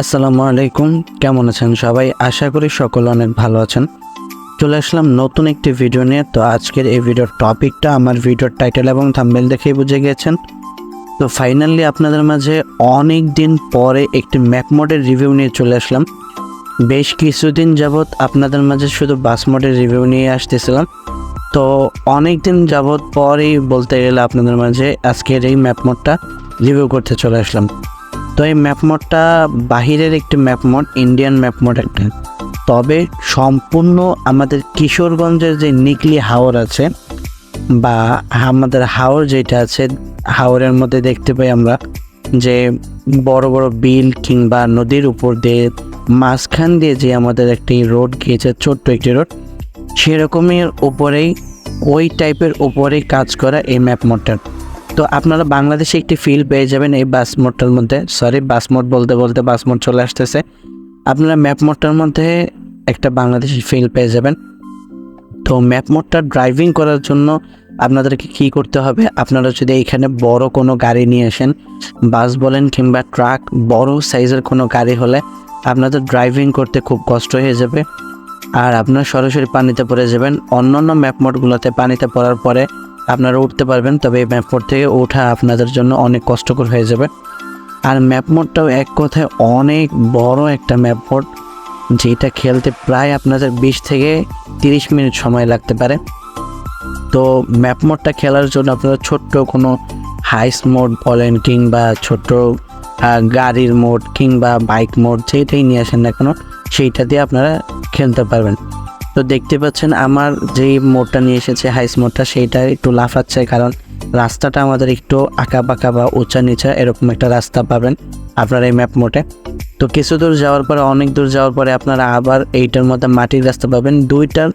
আসসালামু আলাইকুম, কেমন আছেন সবাই? আশা করি সকলে অনেক ভালো আছেন। চলে আসলাম নতুন একটি ভিডিও নিয়ে। তো আজকের এই ভিডিওর টপিকটা আমার ভিডিওর টাইটেল এবং থাম্বেল দেখেই বুঝে গেছেন। তো ফাইনালি আপনাদের মাঝে অনেক দিন পরে একটি ম্যাপ মোডের রিভিউ নিয়ে চলে আসলাম। বেশ কিছুদিন যাবৎ আপনাদের মাঝে শুধু বাস মোডের রিভিউ নিয়ে আসতেছিলাম। তো অনেক দিন যাবৎ পরেই বলতে গেলে আপনাদের মাঝে আজকের এই ম্যাপ মোডটা রিভিউ করতে চলে আসলাম। তো এই ম্যাপ মোডটা বাহিরের একটি map mode Indian map mode একটা। তবে সম্পূর্ণ আমাদের কিশোরগঞ্জের যে নিকলি হাওর আছে, বা আমাদের হাওর যেটা আছে, হাওরের মধ্যে দেখতে পাই আমরা যে বড় বড় বিল কিংবা নদীর উপর দিয়ে মাঝখান দিয়ে যে আমাদের একটি রোড গিয়েছে, ছোট্ট একটি রোড সেরকমের উপরেই ওই টাইপের উপরেই কাজ করা এই ম্যাপ তো আপনারা বাংলাদেশে একটি ফিল পেয়ে যাবেন এই বাস মোডটার মধ্যে। সরি বাস মোড বলতে বলতে বাস মোড চলে আসতেছে। আপনারা ম্যাপ মোডটার মধ্যে একটা বাংলাদেশি ফিল পেয়ে যাবেন। তো ম্যাপ মোডটা ড্রাইভিং করার জন্য আপনাদেরকে কী করতে হবে? আপনারা যদি এখানে বড় কোনো গাড়ি নিয়ে আসেন বাস বলেন কিংবা ট্রাক বড় সাইজের কোনো গাড়ি হলে আপনাদের ড্রাইভিং করতে খুব কষ্ট হয়ে যাবে। আর আপনারা সরাসরি পানিতে পড়ে যাবেন। অন্যান্য ম্যাপ মোডগুলোতে পানিতে পড়ার পরে আপনারা উঠতে পারবেন, তবে এই ম্যাপ মোড থেকে ওঠা আপনাদের জন্য অনেক কষ্টকর হয়ে যাবে। আর ম্যাপ মোডটাও এক কথায় অনেক বড় একটা ম্যাপ মোড যেটা খেলতে প্রায় আপনাদের বিশ থেকে তিরিশ মিনিট সময় লাগতে পারে। তো ম্যাপ মোডটা খেলার জন্য আপনারা ছোট্ট কোনো হাইস মোড বলেন, কিংবা ছোট্ট গাড়ির মোড কিংবা বাইক মোড যেটাই নিয়ে আসেন না কেন, সেইটা দিয়ে আপনারা খেলতে পারবেন। তো দেখতে পাচ্ছেন আমার যেই মোডটা নিয়ে এসেছে হাইস মোডটা, সেইটা একটু লাফাচ্ছে কারণ রাস্তাটা আমাদের একটু আঁকা বাঁকা বা উঁচা নিচা এরকম একটা রাস্তা পাবেন আপনারা এই ম্যাপ মোটে তো কিছু দূর যাওয়ার পরে, অনেক দূর যাওয়ার পরে আপনারা আবার এইটার মধ্যে মাটির রাস্তা পাবেন। দুইটার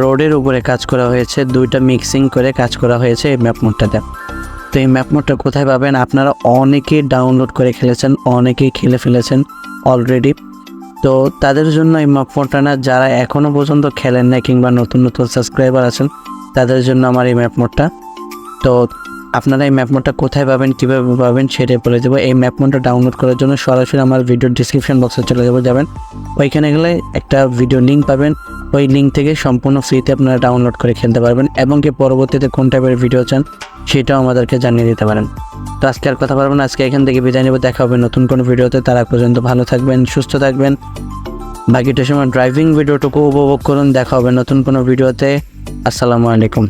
রোডের উপরে কাজ করা হয়েছে, দুইটা মিক্সিং করে কাজ করা হয়েছে এই ম্যাপ মোডটাতে। তো এই ম্যাপ মোডটা কোথায় পাবেন? আপনারা অনেকেই ডাউনলোড করে খেলেছেন, অনেকেই খেলে ফেলেছেন অলরেডি তো তাদের জন্য এই ম্যাপ মোডটা না, যারা এখনও পর্যন্ত খেলেন না কিংবা নতুন নতুন সাবস্ক্রাইবার আছেন, তাদের জন্য আমার এই ম্যাপ মোডটা তো আপনারা এই ম্যাপ মোডটা কোথায় পাবেন, কীভাবে পাবেন সেটাই বলে দেবো। এই ম্যাপ মোডটা ডাউনলোড করার জন্য সরাসরি আমার ভিডিওর ডিসক্রিপশন বক্সে চলে যাব যাবেন। ওইখানে গেলে একটা ভিডিও লিঙ্ক পাবেন। ওই লিঙ্ক থেকে সম্পূর্ণ ফ্রিতে আপনারা ডাউনলোড করে খেলতে পারবেন এবং কি পরবর্তীতে কোন টাইপের ভিডিও চান সেটাও আমাদেরকে জানিয়ে দিতে পারেন। তো আজকে আর কথা পারব না, আজকে এখান থেকে বিদায় নেব। দেখা হবে নতুন কোনো ভিডিওতে তারা পর্যন্ত ভালো থাকবেন, সুস্থ থাকবেন। বাকিটা সময় ড্রাইভিং ভিডিওটুকু উপভোগ করুন। দেখা হবে নতুন কোনো ভিডিওতে আসসালামু আলাইকুম।